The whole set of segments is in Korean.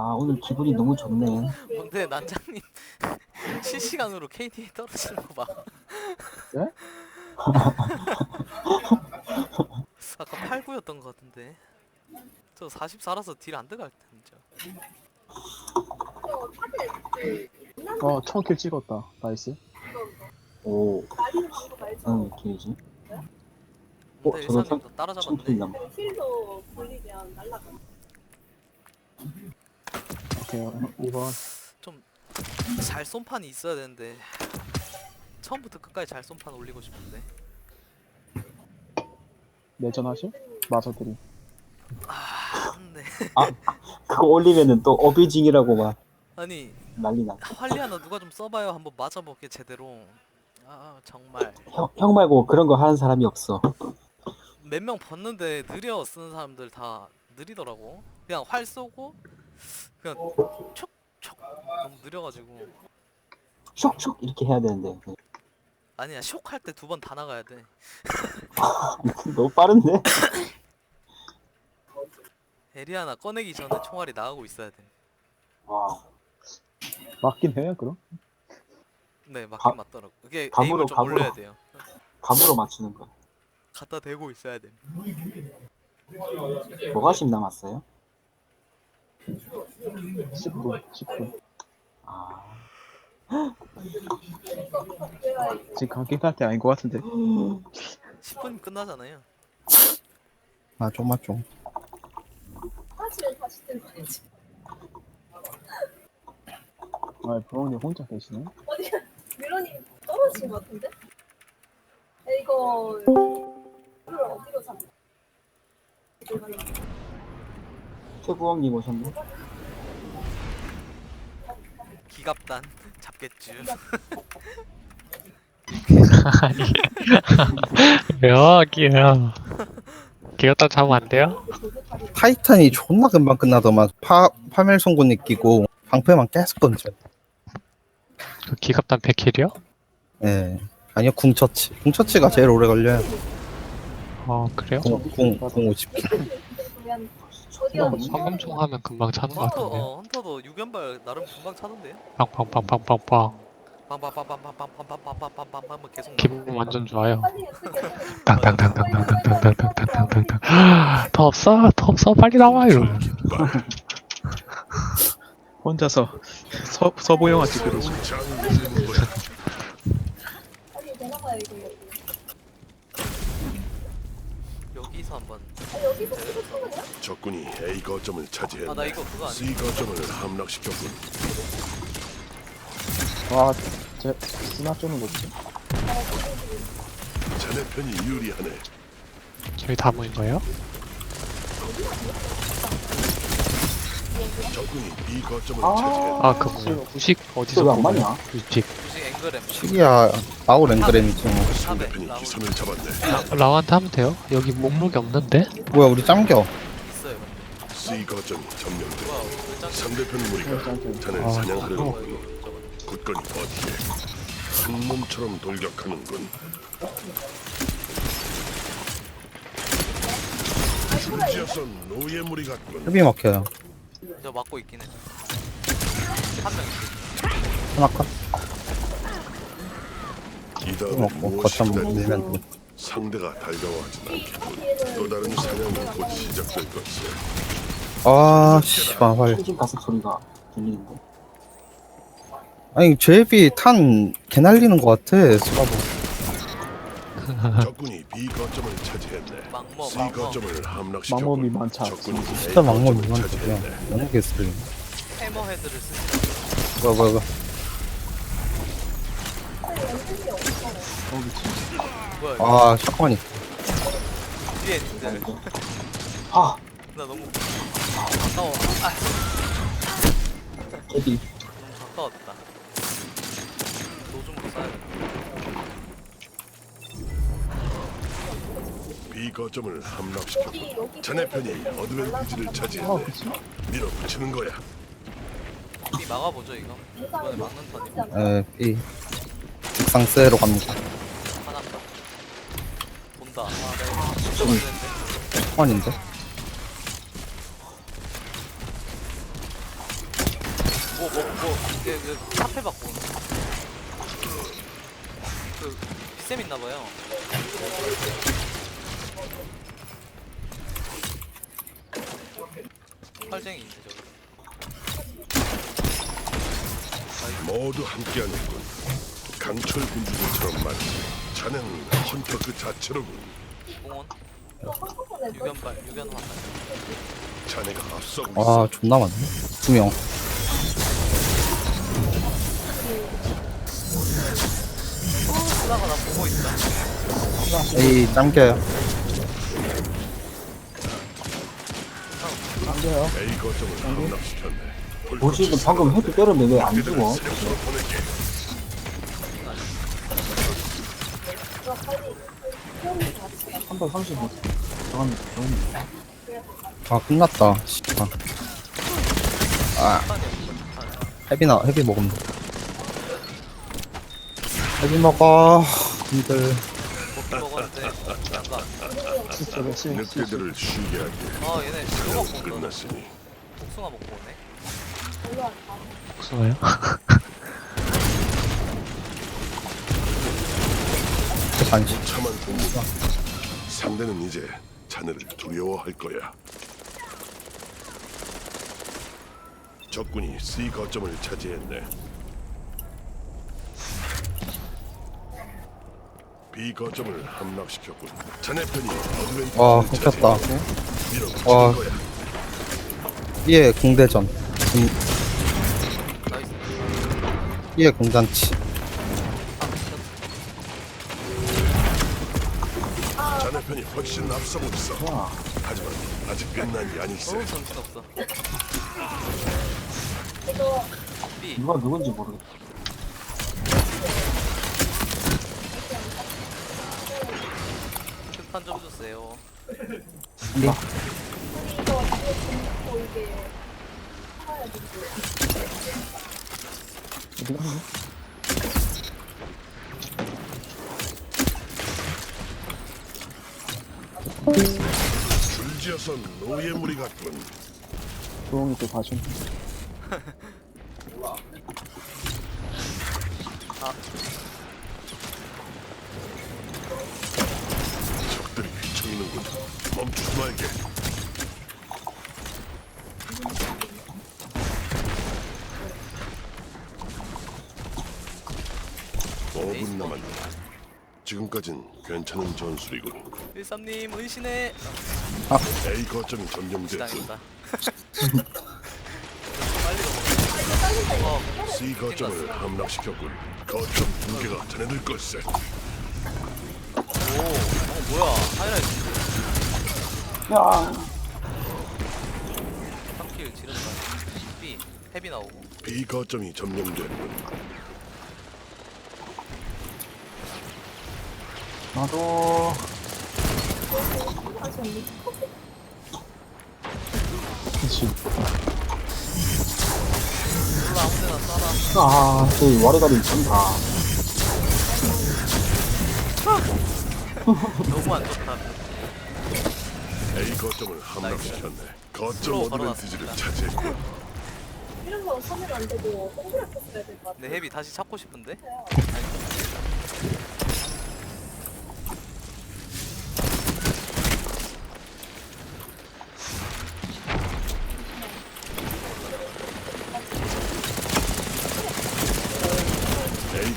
아 오늘 기분이 너무 좋네. 뭔데 난장님 실시간으로 KDA 떨어지는 거 봐. 네? 아까 8구였던 거 같은데. 저 44라서 딜 안 들어갈 때 진짜. 어, 첫킬 찍었다. 나이스. 오. 응 길지. 어, 근데 저도 일사님 따라잡았네. 남. 힐도 돌리면 날라가. 오케이, 2번. 잘 쏜판이 있어야 되는데 처음부터 끝까지 잘 쏜판 올리고 싶은데. 내전하실? 마서들이. 아, 네. 그거 올리면은 또 어비징이라고 막 아니 난리 나. 활리 하나 누가 좀 써봐요. 한번 맞아볼게 제대로. 아 정말 형, 형 말고 그런 거 하는 사람이 없어. 몇 명 봤는데 느려 쓰는 사람들 다 느리더라고. 그냥 활 쏘고 그냥 촉촉 너무 느려가지고 슉슉 이렇게 해야 되는데 아니야 쇽할때 두 번 다 나가야 돼. 너무 빠른데? 에리아나 꺼내기 전에 총알이 나가고 있어야 돼. 와. 맞긴 해요, 그럼? 네 맞긴 가- 맞더라고. 그게 감으로, 에임을 좀 감으로. 올려야 돼요. 감으로 맞추는 거야. 갖다 대고 있어야 돼. 뭐가 10 남았어요? 19, 19. 아. 지금 감기 탈 때 아닌 것 같은데. 10분 끝나잖아요. 아 좀만 좀 들어야지. 아, 브라운이 혼자 계시네? 어디가 미로님 떨어진 것 같은데? 야, 이거 최부엉님 오셨네. 기갑단 잡겠쥬. 여기요. 기어다 잡으면 안 돼요? 타이탄이 존나 금방 끝나더만 파 파멸 송곳니 끼고 방패만 계속 던져 그 기갑단 100킬이요? 예 아니요 궁처치 궁처치가 제일 오래 걸려요 어, 그래요? 궁궁 50킬 보면 어디 어디 황금총 하면 금방 차는 것 헌터 같은데. 어 헌터도 6연발 나름 금방 차던데요? 빵빵빵빵빵빵. 빵빵빵빵빵빵빵빵빵빵빵 계속 기분 완전 좋아요. 빨리 어떻게 땅땅땅땅땅땅땅땅땅땅땅. 더 없어? 더 없어? 빨리 나와! 이러면. 혼자서 서, 서보 영화 찍으러 빨리 내려가야 이거 여기. 여기서 한번 아, 여기서 쓰고 쓰는 거야? 적군이 A 거점을 차지했네. 아 나 이거 그거 아니야 C 거점을 함락시켰군. 와, 제, 스나 쪼는 거지? 자네 편이 유리하네. 저희 다 모인 거예요? 적군이 B 거점을 아. 차지했네. 아, 그거 어디서 왜안 뽑아요? 맞냐? 무식. 앵그램 시기야 아웃 앵그램이지 뭐 상대편이 라운 기선을 잡았네. 라완트 하면 돼요? 여기 목록이 없는데? 뭐야 우리 짱겨 있어요 C 거점이 점령돼. 뭐야 물장 상대편 무리가 자네 아, 사냥하려는 그거. 군 굳건히 버티게. 한 몸처럼 돌격하는군. 줄지어서 노예 무리 같군. 협이 막혀요 저 막고 있긴 해한명 하나 컷 먹고 거점 밀면 돼 상대가 달가워하진 않겠군. 또 다른 사냥이 곧 시작될 것이야. 아 씨발 활 engine 가슴 소리가 들리는데. 아니 제비 탄 개날리는 것 같아 스바보 적군이 B 거점을 차지했네. 막모 C 막모 거점을 함락시켰군. 망범이 많지 않지. 적군이 A 진짜 막몸 거점을 그냥 차지했네. 너무 개쓰리 해머 헤드를 쓰지 뭐야 뭐야 뭐야 뭐야? 이거 아 샷건이. 뒤에 있는데. 아, 나 너무 가까워. 아. 개비. 너무 가까웠다. 노줌으로 쏴야 돼. B 거점을 함락시켰군. 자네 편이 어드밴티지를 아, 차지했네. 밀어붙이는 거야. 이 막아보죠 이거. 이번에 막는 턴이 에 B 육상세로 갑니다 본다 아네. 진짜 걸렸는데 샷건인데? 뭐 뭐뭐그 그, 카페 받고 그 비쌤 있나봐요. 활쟁이 있네 저기. 모두 함께하는군. 강철 군주들처럼 말이지. 자네는 헌터 그 자체로군. 공원 자네가 앞서고 있어. 아 존나 많네 두명 쓰다가 나 보고 있다 에이 짱겨요 A 거점을 함락시켰네. 방금 헤드 때렸는데 왜 안 죽어? 세력으로 보낼게. 한발 35. 저건 저건 아 끝났다. 씨발 아. 헤비나 헤비 먹으면 돼. 헤비 먹어. 님들. 먹긴 먹었는데 약간 저거 실 늑대들을 쉬게 하게. 아 얘네 먹고 온다 끝났으니. 복숭아 먹고 오네. 복숭아요? 간식 참한 공부다. 상대는 이제 자네를 두려워할 거야. 적군이 C 거점을 차지했네. B 거점을 함락시켰군. 자네 편이 어드벤처를 와 흑혔다 밀어붙일 와. 거야. 음, 나이스 삐에 궁잔치 편이 훨씬 앞서고 있어. 야, 하지만 아직 끝난 게 아닐세. 어우 정신 없어 B 누가 누군지 모르겠어. 끝판 좀 주세요 돼. 어디 갔니? 줄지어서 노예무리 같군. 조용히 또 봐준 적들이 휘청이는군. 멈추지 말게. 오분 남았다. 지금까진 괜찮은 전술이군. 13님 은신해 A 거점이 점령됐군. 당했다 빨리 넘어가 어 C 거점을 함락시켰군. 거점 두 개가 자네들 걸세. 오, 어 뭐야? 하이라이트. 야, 3킬 지른다. B 헤비 나오고 B 거점이 점령됐군. 나도 그치 몰라 아무데나 쏴라 아, 저기 와리가리 있습니다. 너무 안 좋다 A 거점을 함락시켰네. 거점 프로 바로 어드밴티지를. 차지했군. 이런 거 사면 안 되고 동그랗게 써야 될 것 같아. 내 헤비 다시 찾고 싶은데 A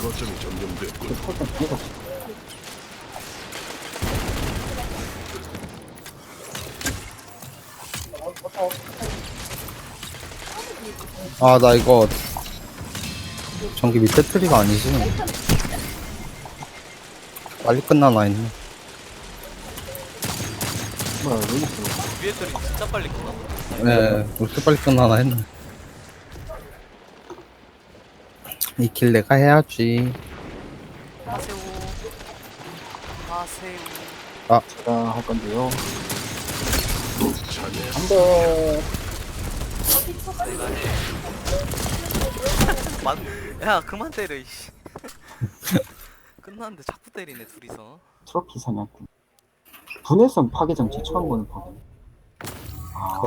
거점이 점령됐군. 아 나 이거 전기 밑에 트리가 아니지 빨리 끝나나 했네 왜? 위에 tur이 진짜 빨리 끝나 네 이렇게 빨리 끝나나 했네 이 길 내가 해야지. 하세요. 하세요. 제가 할 건데요. 해 만, 야 그만 때려 이씨. 끝났는데 자꾸 때리네 둘이서. 트로피 사냥꾼. 분해성 파괴 장치 처음 보는 파괴. 아,